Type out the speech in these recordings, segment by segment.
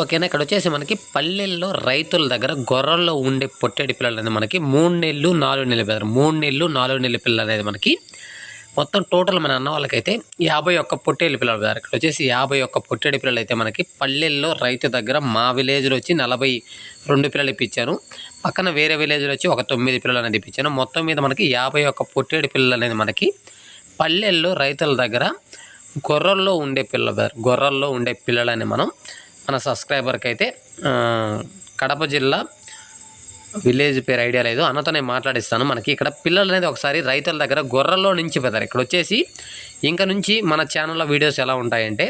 ఓకేనా? ఇక్కడ వచ్చేసి మనకి పల్లెల్లో రైతుల దగ్గర గొర్రెల్లో ఉండే పొట్టేడి పిల్లలు అనేది మనకి మూడు నెలలు నాలుగు నెలల పిల్లలు మూడు నెలలు నాలుగు నెలల పిల్లలు అనేది మనకి మొత్తం టోటల్ మన అన్న వాళ్ళకైతే యాభై ఒక్క పొట్టేళ్ళ పిల్లలు పెడతారు ఇక్కడ వచ్చేసి యాభై ఒక్క పొట్టేడి పిల్లలు అయితే మనకి పల్లెల్లో రైతు దగ్గర మా విలేజ్లో వచ్చి నలభై రెండు పిల్లలు ఇప్పించాను పక్కన వేరే విలేజ్లో వచ్చి ఒక తొమ్మిది పిల్లలు అనేది ఇప్పించాను మొత్తం మీద మనకి యాభై ఒక్క పొట్టేడి పిల్లలు అనేది మనకి పల్లెల్లో రైతుల దగ్గర గొర్రెల్లో ఉండే పిల్ల గొర్రెల్లో ఉండే పిల్లలని మనం మన సబ్స్క్రైబర్కి అయితే కడప జిల్లా విలేజ్ పేరు ఐడియా లేదు. అన్నతో నేను మాట్లాడిస్తాను. మనకి ఇక్కడ పిల్లలు అనేది ఒకసారి రైతుల దగ్గర గొర్రెల్లో నుంచి పెడతారు ఇక్కడ వచ్చేసి ఇంకా నుంచి మన ఛానల్లో వీడియోస్ ఎలా ఉంటాయంటే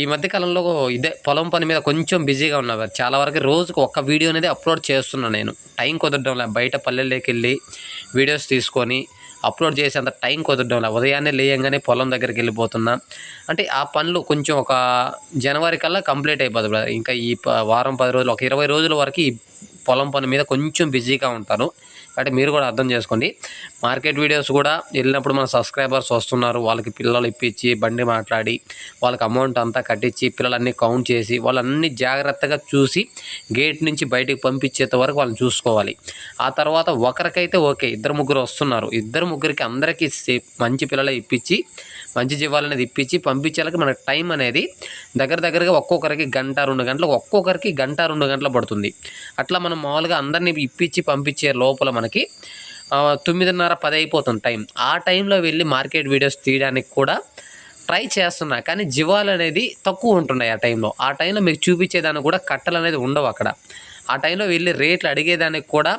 ఈ మధ్యకాలంలో ఇదే పొలం పని మీద కొంచెం బిజీగా ఉన్నారు చాలా వరకు రోజుకు ఒక్క వీడియో అనేది అప్లోడ్ చేస్తున్నాను నేను. టైం కుదరడం లేదు. బయట పల్లెల్లోకి వెళ్ళి వీడియోస్ తీసుకొని అప్లోడ్ చేసేంత టైం కుదరడం లేదు ఉదయాన్నే లేయంగానే పొలం దగ్గరికి వెళ్ళిపోతున్నా. అంటే ఆ పనులు కొంచెం ఒక జనవరి కల్లా కంప్లీట్ అయిపోతుంది ఇంకా ఈ వారం పది రోజులు ఒక ఇరవై రోజుల వరకు ఈ పొలం పని మీద కొంచెం బిజీగా ఉంటాను. కాబట్టి మీరు కూడా అర్థం చేసుకోండి. మార్కెట్ వీడియోస్ కూడా వెళ్ళినప్పుడు మన సబ్స్క్రైబర్స్ వస్తున్నారు. వాళ్ళకి పిల్లలు ఇప్పించి బండి మాట్లాడి వాళ్ళకి అమౌంట్ అంతా కట్టించి పిల్లలన్నీ కౌంట్ చేసి వాళ్ళన్నీ జాగ్రత్తగా చూసి గేట్ నుంచి బయటికి పంపించేంత వరకు వాళ్ళని చూసుకోవాలి. ఆ తర్వాత ఒకరికైతే ఓకే ఇద్దరు ముగ్గురు వస్తున్నారు. ఇద్దరు ముగ్గురికి అందరికీ మంచి పిల్లలు ఇప్పించి మంచి జీవాలు అనేది ఇప్పించి పంపించేలాగా మనకు టైం అనేది దగ్గర దగ్గరగా ఒక్కొక్కరికి గంట రెండు గంటలు ఒక్కొక్కరికి గంట రెండు గంటలు పడుతుంది. అట్లా మనం మామూలుగా అందరినీ ఇప్పించి పంపించే లోపల మనకి మనకి తొమ్మిదిన్నర పది అయిపోతుంది టైం. ఆ టైంలో వెళ్ళి మార్కెట్ వీడియోస్ తీయడానికి కూడా ట్రై చేస్తున్నా కానీ జీవాలు అనేది తక్కువ ఉంటున్నాయి ఆ టైంలో. ఆ టైంలో మీకు చూపించేదానికి కూడా కట్టలు అనేది ఉండవు అక్కడ. ఆ టైంలో వెళ్ళి రేట్లు అడిగేదానికి కూడా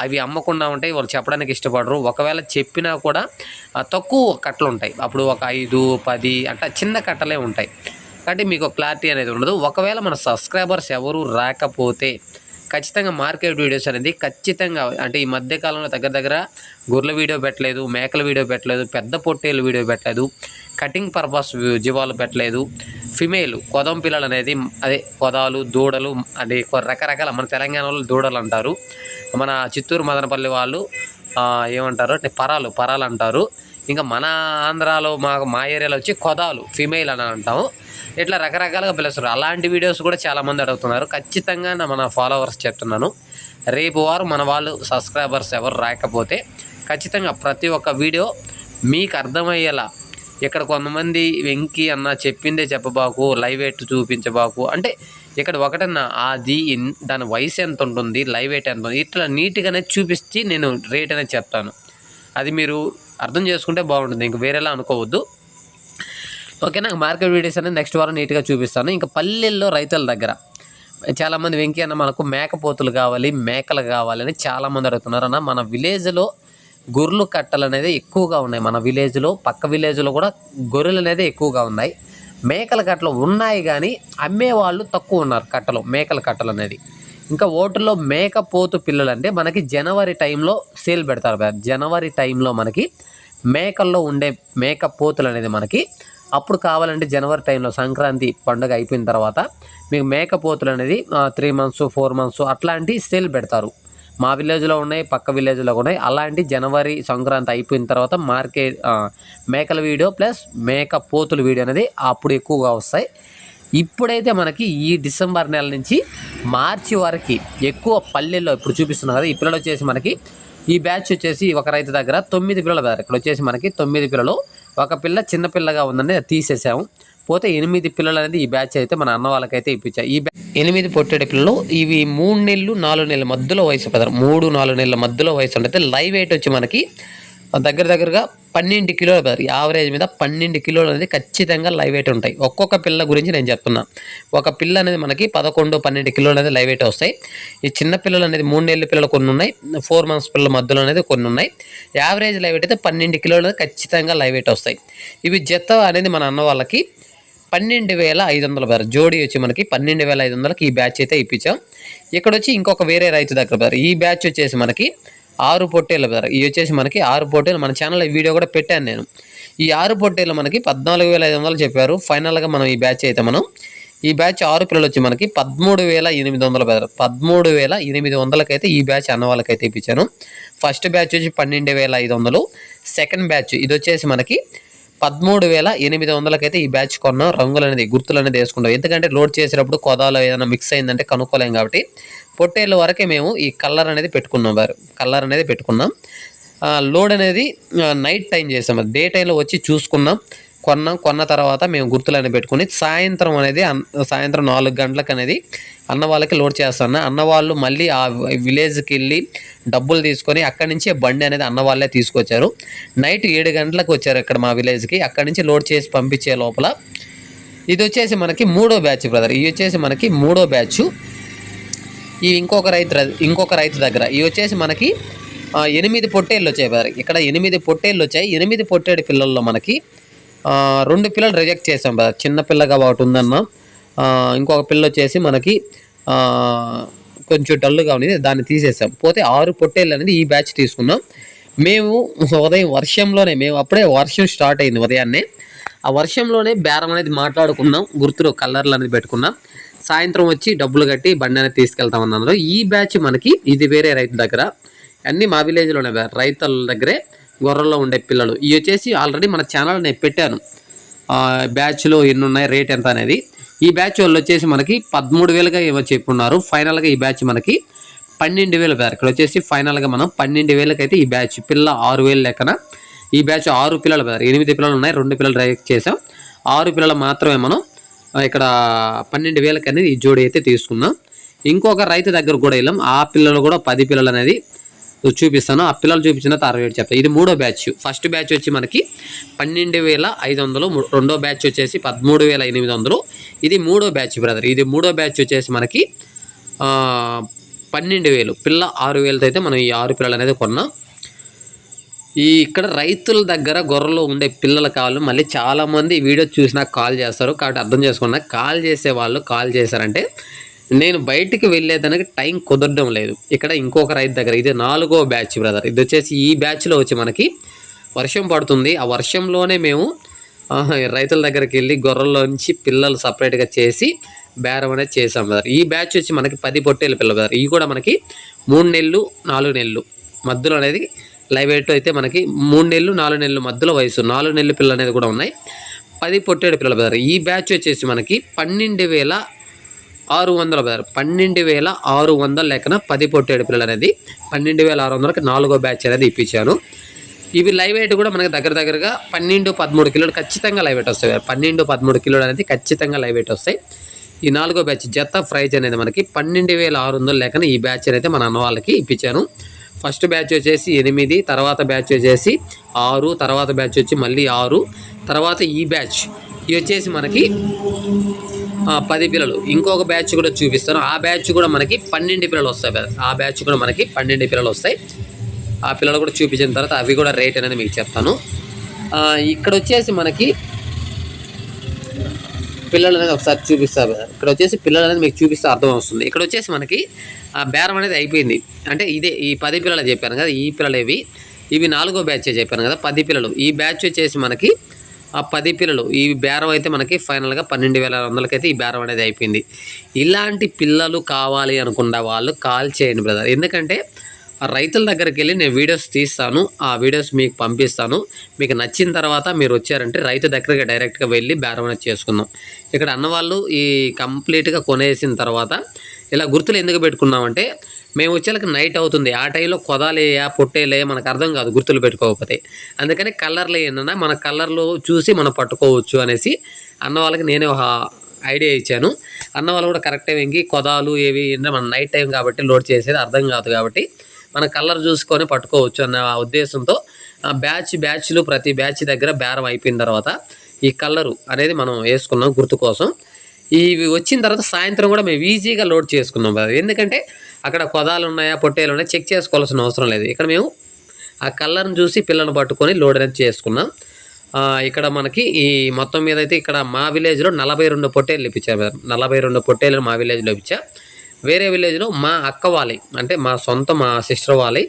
అవి అమ్మకుండా ఉంటాయి వాళ్ళు చెప్పడానికి ఇష్టపడరు. ఒకవేళ చెప్పినా కూడా తక్కువ కట్టలు ఉంటాయి. అప్పుడు ఒక ఐదు పది అంటే చిన్న కట్టలే ఉంటాయి. కాబట్టి మీకు క్లారిటీ అనేది ఉండదు. ఒకవేళ మన సబ్స్క్రైబర్స్ ఎవరు రాకపోతే ఖచ్చితంగా మార్కెట్ వీడియోస్ అనేది ఖచ్చితంగా అంటే ఈ మధ్య కాలంలో దగ్గర దగ్గర గొర్రెల వీడియో పెట్టలేదు మేకల వీడియో పెట్టలేదు పెద్ద పొట్టేలు వీడియో పెట్టలేదు కటింగ్ పర్పస్ జీవాలు పెట్టలేదు ఫిమేల్ కొదం పిల్లలు అనేది అదే కొదాలు దూడలు అంటే రకరకాల మన తెలంగాణలో దూడలు అంటారు. మన చిత్తూరు మదనపల్లి వాళ్ళు ఏమంటారు? అంటే పరాలు పరాలు అంటారు. ఇంకా మన ఆంధ్రాలో మా మా ఏరియాలో వచ్చి కొదాలు ఫిమేల్ అని అంటాము. ఇట్లా రకరకాలుగా పిలుస్తారు. అలాంటి వీడియోస్ కూడా చాలామంది అడుగుతున్నారు. ఖచ్చితంగా నా మన ఫాలోవర్స్ చెప్తున్నాను. రేపు వారు మన వాళ్ళు సబ్స్క్రైబర్స్ ఎవరు రాకపోతే ఖచ్చితంగా ప్రతి ఒక్క వీడియో మీకు అర్థమయ్యేలా ఇక్కడ కొంతమంది వెంకీ అన్న చెప్పిందే చెప్పబాకు లైవ్ ఎయిట్ చూపించబాకు. అంటే ఇక్కడ ఒకటన్నా అది దాని వయసు ఎంత ఉంటుంది లైవ్ ఎయిట్ ఎంత ఉంటుంది ఇట్లా నీట్గానే చూపించి నేను రేట్ అనేది చెప్తాను. అది మీరు అర్థం చేసుకుంటే బాగుంటుంది. ఇంక వేరేలా అనుకోవద్దు. ఓకే నాకు మార్కెట్ వీడియోస్ అనేది నెక్స్ట్ వారం నీట్గా చూపిస్తాను. ఇంకా పల్లెల్లో రైతుల దగ్గర చాలామంది వెంకీ అన్న మనకు మేకపోతులు కావాలి మేకలు కావాలని చాలామంది అడుగుతున్నారు అన్న. మన విలేజ్లో గొర్రెలు కట్టలు అనేది ఎక్కువగా ఉన్నాయి. మన విలేజ్లో పక్క విలేజ్లో కూడా గొర్రెలు అనేది ఎక్కువగా ఉన్నాయి. మేకల కట్టలు ఉన్నాయి కానీ అమ్మేవాళ్ళు తక్కువ ఉన్నారు కట్టలు మేకల కట్టలు అనేది. ఇంకా ఓటులో మేకపోతు పిల్లలు అంటే మనకి జనవరి టైంలో సేల్ పెడతారు జనవరి టైంలో మనకి మేకల్లో ఉండే మేక పోతులు అనేది మనకి అప్పుడు కావాలంటే జనవరి టైంలో సంక్రాంతి పండుగ అయిపోయిన తర్వాత మీకు మేకపోతులు అనేది త్రీ మంత్స్ ఫోర్ మంత్స్ అట్లాంటి సేల్ పెడతారు. మా విలేజ్లో ఉన్నాయి పక్క విలేజ్లో ఉన్నాయి. అలాంటి జనవరి సంక్రాంతి అయిపోయిన తర్వాత మార్కెట్ మేకల వీడియో ప్లస్ మేక పోతుల వీడియో అనేది అప్పుడు ఎక్కువగా వస్తాయి. ఇప్పుడైతే మనకి ఈ డిసెంబర్ నెల నుంచి మార్చి వరకు ఎక్కువ పల్లెల్లో ఇప్పుడు చూపిస్తున్నారు కదా ఈ పిల్లలు వచ్చేసి మనకి ఈ బ్యాచ్ వచ్చేసి ఒక రైతు దగ్గర తొమ్మిది పిల్లలు పెడతారు ఇక్కడ వచ్చేసి మనకి తొమ్మిది పిల్లలు ఒక పిల్ల చిన్న పిల్లగా ఉందని అది తీసేసాము. పోతే ఎనిమిది పిల్లలు అనేది ఈ బ్యాచ్ అయితే మన అన్న వాళ్ళకైతే ఇప్పించాయి ఈ ఎనిమిది పొట్టేడు పిల్లలు ఇవి మూడు నెలలు నాలుగు నెలల మధ్యలో వయసు పెద్దారు మూడు నాలుగు నెలల మధ్యలో వయసు ఉంటుంది లైవ్ ఎయిట్ వచ్చి మనకి దగ్గర దగ్గరగా పన్నెండు కిలోలు పెడతారు యావరేజ్ మీద పన్నెండు కిలోలు అనేది ఖచ్చితంగా లైవ్ వెయిట్ ఉంటాయి. ఒక్కొక్క పిల్ల గురించి నేను చెప్తున్నా. ఒక పిల్ల అనేది మనకి పదకొండు పన్నెండు కిలోలు అనేది లైవ్ వెయిట్ వస్తాయి. ఈ చిన్న పిల్లలు అనేది మూడు నెలల పిల్లలు కొన్ని ఉన్నాయి. ఫోర్ మంత్స్ పిల్లల మధ్యలో అనేది కొన్ని ఉన్నాయి. యావరేజ్ లైవ్ వెయిట్ అయితే పన్నెండు కిలోలు అనేది ఖచ్చితంగా లైవ్ వెయిట్ వస్తాయి. ఇవి జత అనేది మన అన్న వాళ్ళకి పన్నెండు వేల ఐదు వందల బేర జోడీ వచ్చి మనకి పన్నెండు వేల ఐదు వందలకి ఈ బ్యాచ్ అయితే ఇప్పించాం. ఇక్కడ వచ్చి ఇంకొక వేరే రైతు దగ్గర బేర ఈ బ్యాచ్ వచ్చేసి మనకి ఆరు పొట్టేళ్ళ బేర ఇవి వచ్చేసి మనకి ఆరు పొట్టేలు మన ఛానల్లో వీడియో కూడా పెట్టాను నేను. ఈ ఆరు పొట్టేలు మనకి పద్నాలుగు వేల ఐదు వందలు చెప్పారు. ఫైనల్గా మనం ఈ బ్యాచ్ అయితే మనం. ఈ బ్యాచ్ ఆరు పిల్లలు వచ్చి మనకి పదమూడు వేల ఎనిమిది వందల బెదర్ పదమూడు వేల ఎనిమిది వందలకైతే ఈ బ్యాచ్ అన్న వాళ్ళకైతే ఇప్పించాను. ఫస్ట్ బ్యాచ్ వచ్చి పన్నెండు వేల ఐదు వందలు. సెకండ్ బ్యాచ్ ఇది వచ్చేసి మనకి పదమూడు వేల ఎనిమిది వందలకైతే ఈ బ్యాచ్ కొన్నాం. రంగులు అనేది గుర్తులు అనేది వేసుకుంటాం. ఎందుకంటే లోడ్ చేసేటప్పుడు కొదాలో ఏదైనా మిక్స్ అయిందంటే కనుక్కోలేం కాబట్టి. పొట్టేళ్ళ వరకే మేము ఈ కలర్ అనేది పెట్టుకున్నాం వారు. కలర్ అనేది పెట్టుకున్నాం. లోడ్ అనేది నైట్ టైం చేసాం. డే టైంలో వచ్చి చూసుకున్నాం. కొన్నాం. కొన్న తర్వాత మేము గుర్తులనే పెట్టుకుని సాయంత్రం అనేది సాయంత్రం నాలుగు గంటలకు అనేది అన్న వాళ్ళకి లోడ్ చేస్తాను అన్న వాళ్ళు మళ్ళీ ఆ విలేజ్కి వెళ్ళి డబ్బులు తీసుకొని అక్కడి నుంచే బండి అనేది అన్న వాళ్ళే తీసుకొచ్చారు. నైట్ ఏడు గంటలకు వచ్చారు ఇక్కడ మా విలేజ్కి. అక్కడి నుంచి లోడ్ చేసి పంపించే లోపల. ఇది వచ్చేసి మనకి మూడో బ్యాచ్ బ్రదర్. ఇది వచ్చేసి మనకి మూడో బ్యాచ్. ఈ ఇంకొక రైతు ఇంకొక రైతు దగ్గర. ఇవి వచ్చేసి మనకి ఎనిమిది పొట్టేళ్ళు వచ్చాయి బ్రదర్ ఇక్కడ ఎనిమిది పొట్టేళ్ళు వచ్చాయి. ఎనిమిది పొట్టేడు పిల్లల్లో మనకి రెండు పిల్లలు రిజెక్ట్ చేసాం బ్రదర్ చిన్న పిల్లగా ఒకటి ఉందన్న ఇంకొక పిల్ల వచ్చేసి మనకి కొంచెం డల్గా ఉంది దాన్ని తీసేసాం. పోతే ఆరు పొట్టేళ్ళు అనేది ఈ బ్యాచ్ తీసుకున్నాం. మేము ఉదయం వర్షంలోనే మేము అప్పుడే వర్షం స్టార్ట్ అయింది ఉదయాన్నే. ఆ వర్షంలోనే బేరం అనేది మాట్లాడుకున్నాం. గుర్తులు కలర్లు అనేది పెట్టుకున్నాం. సాయంత్రం వచ్చి డబ్బులు కట్టి బండి అనేది తీసుకెళ్తాం అన్నారు. ఈ బ్యాచ్ మనకి ఇది వేరే రైతు దగ్గర. అన్నీ మా విలేజ్లోనే రైతుల దగ్గరే గొర్రెల్లో ఉండే పిల్లలు. ఇవి వచ్చేసి ఆల్రెడీ మన ఛానల్ నేను పెట్టాను. బ్యాచ్లో ఎన్ని ఉన్నాయి రేట్ ఎంత అనేది. ఈ బ్యాచ్ వాళ్ళు వచ్చేసి మనకి పదమూడు వేలుగా ఏమో చెప్పున్నారు. ఫైనల్గా ఈ బ్యాచ్ మనకి పన్నెండు వేలు ఇక్కడ వచ్చేసి ఫైనల్గా మనం పన్నెండు వేలకైతే ఈ బ్యాచ్ పిల్ల ఆరు వేలు లెక్కన. ఈ బ్యాచ్ ఆరు పిల్లలు ఎనిమిది పిల్లలు ఉన్నాయి రెండు పిల్లలు రైట్ చేసాం ఆరు పిల్లలు మాత్రమే మనం ఇక్కడ పన్నెండు వేలకి అనేది ఈ జోడి అయితే తీసుకున్నాం. ఇంకొక రైతు దగ్గర కూడా వెళ్ళాం. ఆ పిల్లలు కూడా పది పిల్లలు అనేది చూపిస్తాను. ఆ పిల్లలు చూపించిన తర్వాత అరవై ఏడు చెప్తాను ఇది మూడో బ్యాచ్. ఫస్ట్ బ్యాచ్ వచ్చి మనకి పన్నెండు వేల ఐదు వందలు రెండో బ్యాచ్ వచ్చేసి పదమూడు వేల ఎనిమిది వందలు. ఇది మూడో బ్యాచ్ బ్రదర్. ఇది మూడో బ్యాచ్ వచ్చేసి మనకి పన్నెండు వేలు. పిల్ల ఆరు వేలతో అయితే మనం ఈ ఆరు పిల్లలు అనేది కొన్నాం. ఈ ఇక్కడ రైతుల దగ్గర గొర్రెలు ఉండే పిల్లల కావాలి మళ్ళీ చాలామంది వీడియో చూసినా కాల్ చేస్తారు. కాబట్టి అర్థం చేసుకున్నా కాల్ చేసే వాళ్ళు కాల్ చేశారంటే నేను బయటికి వెళ్ళేదానికి టైం కుదరడం లేదు. ఇక్కడ ఇంకొక రైతు దగ్గర ఇది నాలుగో బ్యాచ్ బ్రదర్. ఇది వచ్చేసి ఈ బ్యాచ్లో వచ్చి మనకి వర్షం పడుతుంది. ఆ వర్షంలోనే మేము రైతుల దగ్గరికి వెళ్ళి గొర్రెల్లోంచి పిల్లలు సపరేట్గా చేసి బేరం అనేది చేసాం బ్రదర్. ఈ బ్యాచ్ వచ్చి మనకి పది పొట్టేలు పిల్లలు బ్రదర్. ఇవి కూడా మనకి మూడు నెలలు నాలుగు నెలలు. మధ్యలో అనేది లైవ్ ఎయిట్ అయితే మనకి మూడు నెలలు నాలుగు నెలలు మధ్యలో వయసు నాలుగు నెలల పిల్లలు అనేది కూడా ఉన్నాయి. పది పొట్టేడు పిల్లలు బ్రదర్. ఈ బ్యాచ్ వచ్చేసి మనకి పన్నెండు వేల ఆరు వందల బ్రదర్. పన్నెండు వేల ఆరు వందల లెక్కన పది పొట్టేడు పిల్లలు అనేది పన్నెండు వేల ఆరు వందలకి నాలుగో బ్యాచ్ అనేది ఇప్పించాను. ఇవి లైవ్ వెయిట్ కూడా మనకి దగ్గర దగ్గరగా పన్నెండు పదమూడు కిలోలు ఖచ్చితంగా లైవ్ వెయిట్ వస్తాయి. పన్నెండు పదమూడు కిలోలు అనేది ఖచ్చితంగా లైవ్ వెయిట్ వస్తాయి. ఈ నాలుగో బ్యాచ్ జత ప్రైజ్ అనేది మనకి పన్నెండు వేల ఆరు వందల లెక్కన ఈ బ్యాచ్ అయితే మన అన్న వాళ్ళకి ఇప్పించాను. ఫస్ట్ బ్యాచ్ వచ్చేసి ఎనిమిది తర్వాత బ్యాచ్ వచ్చేసి ఆరు తర్వాత బ్యాచ్ వచ్చి మళ్ళీ ఆరు తర్వాత ఈ బ్యాచ్. ఇది వచ్చేసి మనకి పది పిల్లలు. ఇంకొక బ్యాచ్ కూడా చూపిస్తాను. ఆ బ్యాచ్ కూడా మనకి పన్నెండు పిల్లలు వస్తాయి ఆ బ్యాచ్ కూడా మనకి పన్నెండు పిల్లలు వస్తాయి. ఆ పిల్లలు కూడా చూపించిన తర్వాత అవి కూడా రేట్ అనేది మీకు చెప్తాను. ఇక్కడ వచ్చేసి మనకి పిల్లలు అనేది ఒకసారి చూపిస్తారు ఇక్కడ వచ్చేసి పిల్లలు అనేది మీకు చూపిస్తే అర్థం వస్తుంది. ఇక్కడ వచ్చేసి మనకి ఆ బేరం అనేది అయిపోయింది. అంటే ఇదే ఈ పది పిల్లలు చెప్పాను కదా ఈ పిల్లలు ఇవి ఇవి నాలుగో బ్యాచ్ చెప్పాను కదా పది పిల్లలు. ఈ బ్యాచ్ వచ్చేసి మనకి ఆ పది పిల్లలు. ఈ బేరం అయితే మనకి ఫైనల్గా పన్నెండు వేల ఆరు వందలకైతే ఈ బేరం అనేది అయిపోయింది. ఇలాంటి పిల్లలు కావాలి అనుకున్న వాళ్ళు కాల్ చేయండి బ్రదర్. ఎందుకంటే రైతుల దగ్గరికి వెళ్ళి నేను వీడియోస్ తీస్తాను ఆ వీడియోస్ మీకు పంపిస్తాను. మీకు నచ్చిన తర్వాత మీరు వచ్చారంటే రైతు దగ్గరికి డైరెక్ట్గా వెళ్ళి బేరం చేసుకుందాం. ఇక్కడ అన్నవాళ్ళు ఈ కంప్లీట్గా కొనేసిన తర్వాత ఇలా గుర్తులు ఎందుకు పెట్టుకున్నామంటే మేము వచ్చేలకు నైట్ అవుతుంది. ఆ టైంలో కొదాలేయా పొట్టేలేయా మనకు అర్థం కాదు గుర్తులు పెట్టుకోకపోతే. అందుకని కలర్లు ఏంటన్నా మన కలర్లు చూసి మనం పట్టుకోవచ్చు అనేసి అన్న వాళ్ళకి నేనే ఒక ఐడియా ఇచ్చాను. అన్న వాళ్ళు కూడా కరెక్ట్ టైంకి కొదాలు ఏవి ఏంటంటే మన నైట్ టైం కాబట్టి లోడ్ చేసేది అర్థం కాదు కాబట్టి మన కలర్ చూసుకొని పట్టుకోవచ్చు అన్న ఉద్దేశంతో ఆ బ్యాచ్ బ్యాచ్లు ప్రతి బ్యాచ్ దగ్గర బేరం అయిపోయిన తర్వాత ఈ కలరు అనేది మనం వేసుకున్నాం గుర్తు కోసం. ఇవి వచ్చిన తర్వాత సాయంత్రం కూడా మేము ఈజీగా లోడ్ చేసుకున్నాం ఎందుకంటే అక్కడ కొదాలు ఉన్నాయా పొట్టేలు ఉన్నాయా చెక్ చేసుకోవాల్సిన అవసరం లేదు. ఇక్కడ మేము ఆ కలర్ని చూసి పిల్లల్ని పట్టుకొని లోడ్ అనేది చేసుకున్నాం. ఇక్కడ మనకి ఈ మొత్తం మీద అయితే ఇక్కడ మా విలేజ్లో నలభై రెండు పొట్టేలు ఇప్పించారు నలభై రెండు పొట్టేలు మా విలేజ్లో ఇచ్చా వేరే విలేజ్లో మా అక్క వాళ్ళవి అంటే మా సొంత మా సిస్టర్ వాళ్ళవి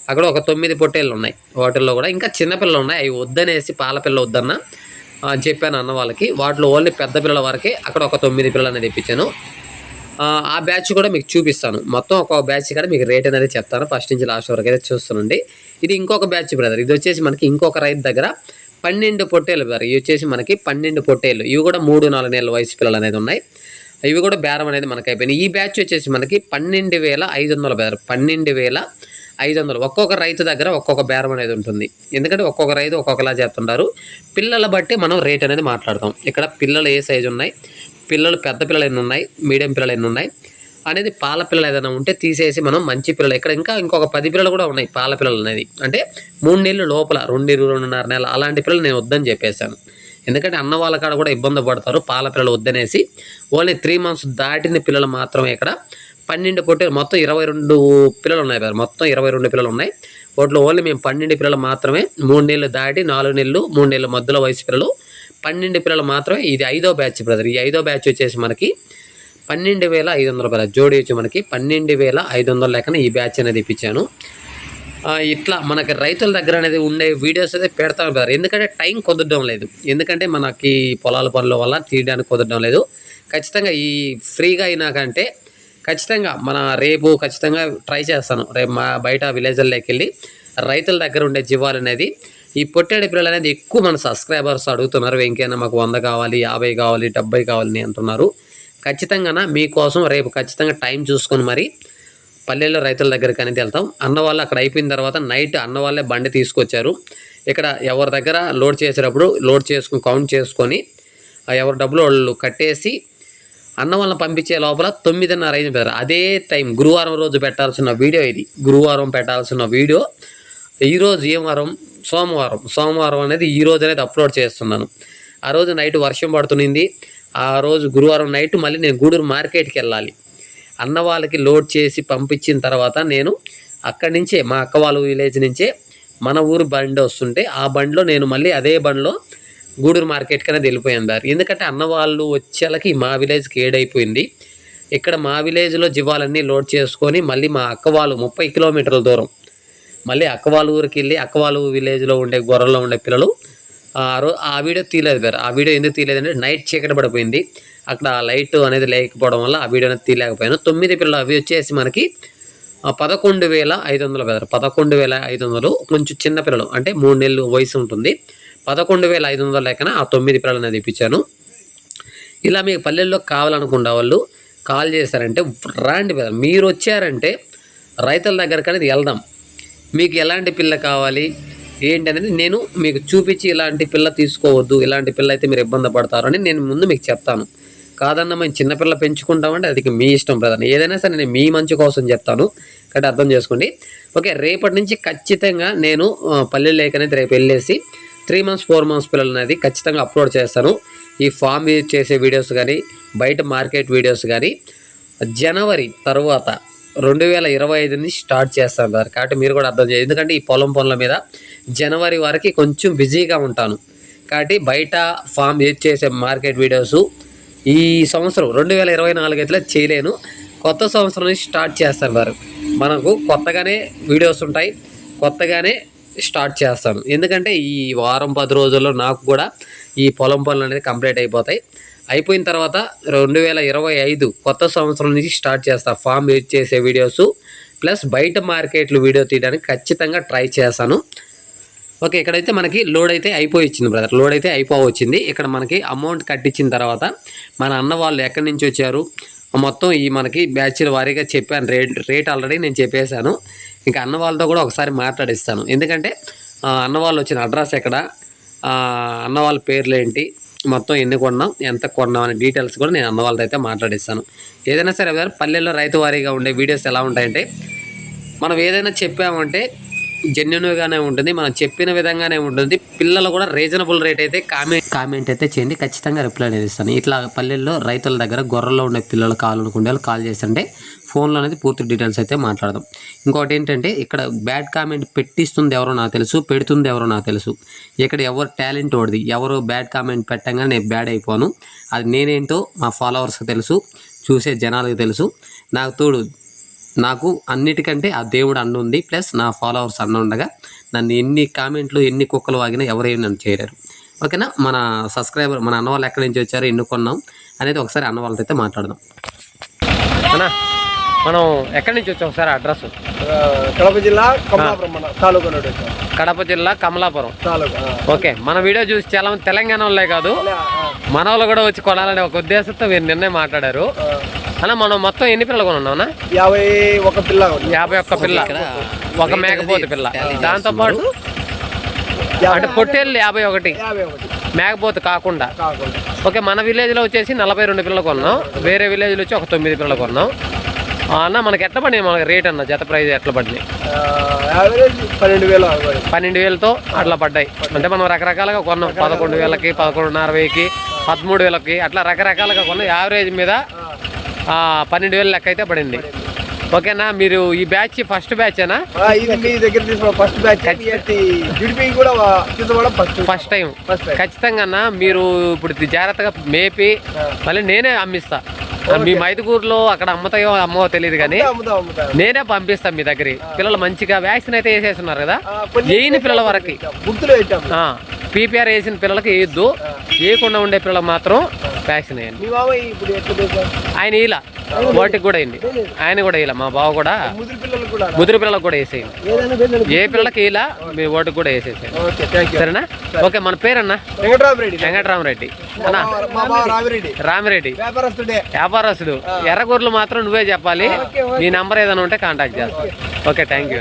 అక్కడ ఒక తొమ్మిది పొట్టేళ్ళు ఉన్నాయి. వాటిల్లో కూడా ఇంకా చిన్నపిల్లలు ఉన్నాయి. అవి వద్దనేసి పాల పిల్ల వద్దన్న చెప్పాను అన్న వాళ్ళకి. వాటిలో ఓన్లీ పెద్ద పిల్లల వరకే అక్కడ ఒక తొమ్మిది పిల్లలు అనేది ఇప్పించాను ఆ, ఆ బ్యాచ్ కూడా మీకు చూపిస్తాను. మొత్తం ఒక బ్యాచ్ కూడా మీకు రేట్ అనేది చెప్తాను. ఫస్ట్ నుంచి లాస్ట్ వరకు అయితే చూస్తానండి. ఇది ఇంకొక బ్యాచ్ బ్రదర్. ఇది వచ్చేసి మనకి ఇంకొక రైతు దగ్గర పన్నెండు పొట్టేలు బ్రదర్. ఇవి వచ్చేసి మనకి పన్నెండు పొట్టేలు ఇవి కూడా మూడు నాలుగు నెలల వయసు పిల్లలు అనేది ఉన్నాయి. ఇవి కూడా బేరం అనేది మనకి అయిపోయినాయి. ఈ బ్యాచ్ వచ్చేసి మనకి పన్నెండు వేల ఐదు వందల బేరం పన్నెండు వేల ఐదు వందలు ఒక్కొక్క రైతు దగ్గర ఒక్కొక్క బేరం అనేది ఉంటుంది. ఎందుకంటే ఒక్కొక్క రైతు ఒక్కొక్కలా చేస్తుంటారు. పిల్లల బట్టి మనం రేట్ అనేది మాట్లాడతాం. ఇక్కడ పిల్లలు ఏ సైజు ఉన్నాయి? పిల్లలు పెద్ద పిల్లలు ఎన్ని ఉన్నాయి? మీడియం పిల్లలు ఎన్ని ఉన్నాయి? అనేది పాల పిల్లలు ఏదైనా ఉంటే తీసేసి మనం మంచి పిల్లలు. ఇక్కడ ఇంకా ఇంకొక పది పిల్లలు కూడా ఉన్నాయి పాల పిల్లలు అనేది. అంటే మూడు నెలలు లోపల రెండు రెండున్నర నెలలు అలాంటి పిల్లలు నేను వద్దని చెప్పేశాను. ఎందుకంటే అన్న వాళ్ళ కాడ కూడా ఇబ్బంది పడతారు పాల పిల్లలు వద్దనేసి. ఓన్లీ త్రీ మంత్స్ దాటిన పిల్లలు మాత్రమే ఇక్కడ. పన్నెండు పొట్టేలు మొత్తం ఇరవై రెండు పిల్లలు ఉన్నాయి బ్రదర్. మొత్తం ఇరవై రెండు పిల్లలు ఉన్నాయి వాటిలో ఓన్లీ మేము పన్నెండు పిల్లలు మాత్రమే మూడు నెలలు దాటి నాలుగు నెలలు మూడు నెలల మధ్యలో వయసు పిల్లలు. పన్నెండు పిల్లలు మాత్రమే ఇది ఐదో బ్యాచ్ బ్రదర్. ఈ ఐదో బ్యాచ్ వచ్చేసి మనకి పన్నెండు వేల ఐదు వందల రూపాయల జోడి వచ్చి మనకి పన్నెండు వేల ఐదు వందల లెక్కన ఈ బ్యాచ్ అనేది ఇప్పించాను. ఇట్లా మనకి రైతుల దగ్గర అనేది ఉండే వీడియోస్ అయితే పెడతాం కదా ఎందుకంటే టైం కుదరడం లేదు. ఎందుకంటే మనకి పొలాల పనుల వల్ల తీయడానికి కుదరడం లేదు. ఖచ్చితంగా ఈ ఫ్రీగా అయినా కంటే ఖచ్చితంగా మన రేపు ఖచ్చితంగా ట్రై చేస్తాను. రేపు మా బయట విలేజ్ల్లోకి వెళ్ళి రైతుల దగ్గర ఉండే జీవాలు అనేది ఈ పొట్టేడి పిల్లలు అనేది ఎక్కువ మన సబ్స్క్రైబర్స్ అడుగుతున్నారు. వెంకైనా మాకు వంద కావాలి యాభై కావాలి డెబ్బై కావాలని అంటున్నారు. ఖచ్చితంగా మీకోసం రేపు ఖచ్చితంగా టైం చూసుకొని మరి పల్లెల్లో రైతుల దగ్గరికి అనేది వెళ్తాం. అన్న వాళ్ళు అక్కడ అయిపోయిన తర్వాత నైట్ అన్న వాళ్ళే బండి తీసుకొచ్చారు. ఇక్కడ ఎవరి దగ్గర లోడ్ చేసేటప్పుడు లోడ్ చేసుకుని కౌంట్ చేసుకొని ఎవరు ఎవరి డబ్బులు వాళ్ళు కట్టేసి అన్న వాళ్ళని పంపించే లోపల తొమ్మిదిన్నర అయింది బ్రదర్. అదే టైం గురువారం రోజు పెట్టాల్సిన వీడియో ఇది. గురువారం పెట్టాల్సిన వీడియో. ఈరోజు ఏం వారం? సోమవారం. సోమవారం అనేది ఈ రోజు అనేది అప్లోడ్ చేస్తున్నాను. ఆ రోజు నైట్ వర్షం పడుతుంది ఆ రోజు గురువారం నైట్ మళ్ళీ నేను గూడూరు మార్కెట్కి వెళ్ళాలి. అన్న వాళ్ళకి లోడ్ చేసి పంపించిన తర్వాత నేను అక్కడి నుంచే మా అక్క వాళ్ళ విలేజ్ నుంచే మన ఊరు బండి వస్తుంటే ఆ బండిలో నేను మళ్ళీ అదే బండిలో గూడూరు మార్కెట్కి అనేది వెళ్ళిపోయాను దారి ఎందుకంటే అన్న వాళ్ళు వచ్చేలకి మా విలేజ్కి ఏడైపోయింది. ఇక్కడ మా విలేజ్లో జీవాలన్నీ లోడ్ చేసుకొని మళ్ళీ మా అక్క వాళ్ళు ముప్పై కిలోమీటర్ల దూరం మళ్ళీ అక్క వాళ్ళ ఊరికి వెళ్ళి అక్క వాళ్ళ విలేజ్లో ఉండే గొర్రెల్లో ఉండే పిల్లలు ఆ రో ఆ వీడియో తీయలేదు వేరు ఆ వీడియో ఎందుకు తీయలేదంటే నైట్ చీకటి పడిపోయింది. అక్కడ లైట్ అనేది లేకపోవడం వల్ల ఆ వీడియో అనేది తీయలేకపోయాను. తొమ్మిది పిల్లలు అవి వచ్చేసి మనకి పదకొండు వేల ఐదు వందలు బెదరు పదకొండు వేల ఐదు వందలు కొంచెం చిన్న పిల్లలు అంటే మూడు నెలలు వయసు ఉంటుంది. పదకొండు వేల ఐదు వందల లెక్కన ఆ తొమ్మిది పిల్లలు అనేది ఇప్పించాను. ఇలా మీకు పల్లెల్లో కావాలనుకున్న వాళ్ళు కాల్ చేశారంటే రాండి బ్రదర్. మీరు వచ్చారంటే రైతుల దగ్గరికి అనేది వెళ్దాం. మీకు ఎలాంటి పిల్ల కావాలి ఏంటి అనేది నేను మీకు చూపించి ఇలాంటి పిల్ల తీసుకోవద్దు ఇలాంటి పిల్ల అయితే మీరు ఇబ్బంది పడతారు అని నేను ముందు మీకు చెప్తాను. కాదన్న మేము చిన్నపిల్ల పెంచుకుంటామంటే అది మీ ఇష్టం ప్రధాన ఏదైనా సరే నేను మీ మంచి కోసం చెప్తాను. కాబట్టి అర్థం చేసుకోండి. ఓకే రేపటి నుంచి ఖచ్చితంగా నేను పల్లె లేకనైతే అనేది రేపు వెళ్ళేసి త్రీ మంత్స్ ఫోర్ మంత్స్ పిల్లలు అనేది ఖచ్చితంగా అప్లోడ్ చేస్తాను. ఈ ఫామ్ యూజ్ చేసే వీడియోస్ కానీ బయట మార్కెట్ వీడియోస్ కానీ జనవరి తర్వాత రెండు వేల ఇరవై ఐదు నుంచి స్టార్ట్ చేస్తాను సార్ కాబట్టి మీరు కూడా అర్థం చేయండి. ఎందుకంటే ఈ పొలం పనుల మీద జనవరి వరకు కొంచెం బిజీగా ఉంటాను. కాబట్టి బయట ఫామ్ యూజ్ చేసే మార్కెట్ వీడియోస్ ఈ సంవత్సరం రెండు వేల ఇరవై నాలుగు అయితే చేయలేను. కొత్త సంవత్సరం నుంచి స్టార్ట్ చేస్తాను వారు మనకు కొత్తగానే వీడియోస్ ఉంటాయి. కొత్తగానే స్టార్ట్ చేస్తాను ఎందుకంటే ఈ వారం పది రోజుల్లో నాకు కూడా ఈ పొలం పనులు అనేది కంప్లీట్ అయిపోతాయి. అయిపోయిన తర్వాత రెండు వేల ఇరవై ఐదు కొత్త సంవత్సరం నుంచి స్టార్ట్ చేస్తా. ఫామ్ యూజ్ చేసే వీడియోస్ ప్లస్ బయట మార్కెట్లు వీడియో తీయడానికి ఖచ్చితంగా ట్రై చేస్తాను. ఓకే ఇక్కడైతే మనకి లోడ్ అయితే అయిపోయి వచ్చింది బ్రదర్ లోడ్ అయితే అయిపోవచ్చింది. ఇక్కడ మనకి అమౌంట్ కట్టించిన తర్వాత మన అన్న వాళ్ళు ఎక్కడి నుంచి వచ్చారు? మొత్తం ఈ మనకి బ్యాచ్ల వారీగా చెప్పాను. రేట్ రేట్ ఆల్రెడీ నేను చెప్పేశాను. ఇంకా అన్న వాళ్ళతో కూడా ఒకసారి మాట్లాడిస్తాను. ఎందుకంటే అన్న వాళ్ళు వచ్చిన అడ్రస్ ఎక్కడ? అన్న వాళ్ళ పేర్లు ఏంటి మొత్తం ఎన్ని కొన్నాం? ఎంత కొన్నాం? అనే డీటెయిల్స్ కూడా నేను అన్న వాళ్ళతో అయితే మాట్లాడిస్తాను. ఏదైనా సరే పల్లెల్లో రైతు వారీగా ఉండే వీడియోస్ ఎలా ఉంటాయంటే మనం ఏదైనా చెప్పామంటే జెన్యున్గానే ఉంటుంది మనం చెప్పిన విధంగానే ఉంటుంది. పిల్లలు కూడా రీజనబుల్ రేట్ అయితే కామెంట్ కామెంట్ అయితే చేయండి ఖచ్చితంగా రిప్లై అనేది ఇస్తాను. ఇట్లా పల్లెల్లో రైతుల దగ్గర గొర్రెల్లో ఉండే పిల్లలు కావాలనుకుంటే వాళ్ళు కాల్ చేస్తుంటే ఫోన్లో అనేది పూర్తి డీటెయిల్స్ అయితే మాట్లాడదాం. ఇంకోటి ఏంటంటే ఇక్కడ బ్యాడ్ కామెంట్ పెట్టిస్తుంది ఎవరో నాకు తెలుసు పెడుతుంది ఎవరో నాకు తెలుసు. ఇక్కడ ఎవరు టాలెంట్ ఓడిది ఎవరు బ్యాడ్ కామెంట్ పెట్టంగానే నేను బ్యాడ్ అయిపోను. అది నేనేంటో మా ఫాలోవర్స్కి తెలుసు చూసే జనాలకు తెలుసు. నాకు తోడు నాకు అన్నిటికంటే ఆ దేవుడు అన్న ఉంది ప్లస్ నా ఫాలోవర్స్ అన్న ఉండగా నన్ను ఎన్ని కామెంట్లు ఎన్ని కుక్కలు వాగినా ఎవరేమి నన్ను చేయలేరు. ఓకేనా? మన సబ్స్క్రైబర్ మన అన్న వాళ్ళు ఎక్కడి నుంచి వచ్చారు ఎన్ని కొన్నాం అనేది ఒకసారి అన్న వాళ్ళతో అయితే మాట్లాడదాం. అన్నా మనం ఎక్కడి నుంచి వచ్చాం సార్ అడ్రస్? కడప జిల్లా కమలాపురం మన తాలూకా. కడప జిల్లా కమలాపురం. తాలూకా. ఓకే మన వీడియో చూసి చాలా తెలంగాణ వాళ్ళే కాదు మన వాళ్ళు కూడా వచ్చి కొనాలనే ఒక ఉద్దేశంతో మీరు నిన్నే మాట్లాడారు. అన్న మనం మొత్తం ఎన్ని పిల్లలు కొన్నావునా యాభై ఒక పిల్ల. యాభై ఒక్క పిల్ల. ఒక మేకపోతు పిల్ల. దాంతో పాటు యాభై- అంటే పొట్టేళ్ళు యాభై ఒకటి. యాభై ఒకటి. మేకపోతు కాకుండా. ఓకే మన విలేజ్లో వచ్చేసి నలభై రెండు పిల్లలు కొన్నాం. వేరే విలేజ్లో వచ్చి ఒక తొమ్మిది పిల్లలు కొన్నాం. అన్న మనకి ఎట్లా పడినాయి? మనకి రేట్ అన్న జత ప్రైస్ ఎట్లా పడినాయి? పన్నెండు వేలు. పన్నెండు వేలతో అట్లా పడ్డాయి. అంటే మనం రకరకాలుగా కొన్నాం. పదకొండు వేలకి పదకొండున్నర వెయ్యికి పదమూడు వేలకి అట్లా రకరకాలుగా కొన్నాం. యావరేజ్ మీద పన్నెండు వేల లెక్క అయితే పడింది. ఓకేనా? మీరు ఈ బ్యాచ్ ఫస్ట్ బ్యాచేనా మీ దగ్గర తీసుకున్న ఫస్ట్ బ్యాచ్. కూడా ఫస్ట్. First time. ఖచ్చితంగా అన్న మీరు ఇప్పుడు జాగ్రత్తగా మేపి మళ్ళీ నేనే అమ్మిస్తా. మీ మైదుగూరులో అక్కడ అమ్ముతాయో అమ్మో తెలియదు కానీ నేనే పంపిస్తాను మీ దగ్గరికి. పిల్లలు మంచిగా వ్యాక్సిన్ అయితే వేసేస్తున్నారు కదా? వేయని పిల్లల వరకు. పీపీఆర్ వేసిన పిల్లలకి వేయద్దు. వేయకుండా ఉండే పిల్లలు మాత్రం వ్యాక్సిన్ మీ చేశారు? ఆయన ఇలా వాటికి కూడా వేయండి ఆయన కూడా ఇలా మా బావ కూడా ముదిరి పిల్లలకు కూడా వేసేయండి. ఏ పిల్లలకి ఇలా మీ ఓటుకు కూడా వేసేసేయండి. సరేనా? ఓకే మన పేరన్నా? వెంకటరామరెడ్డి. వెంకటరామరెడ్డి. అన్నా? మా రామిరెడ్డి. వ్యాపారస్తుడే. ఎర్రగొర్రెలు మాత్రం నువ్వే చెప్పాలి. నీ నంబర్ ఏదైనా ఉంటే కాంటాక్ట్ చేస్తా. ఓకే. Thank you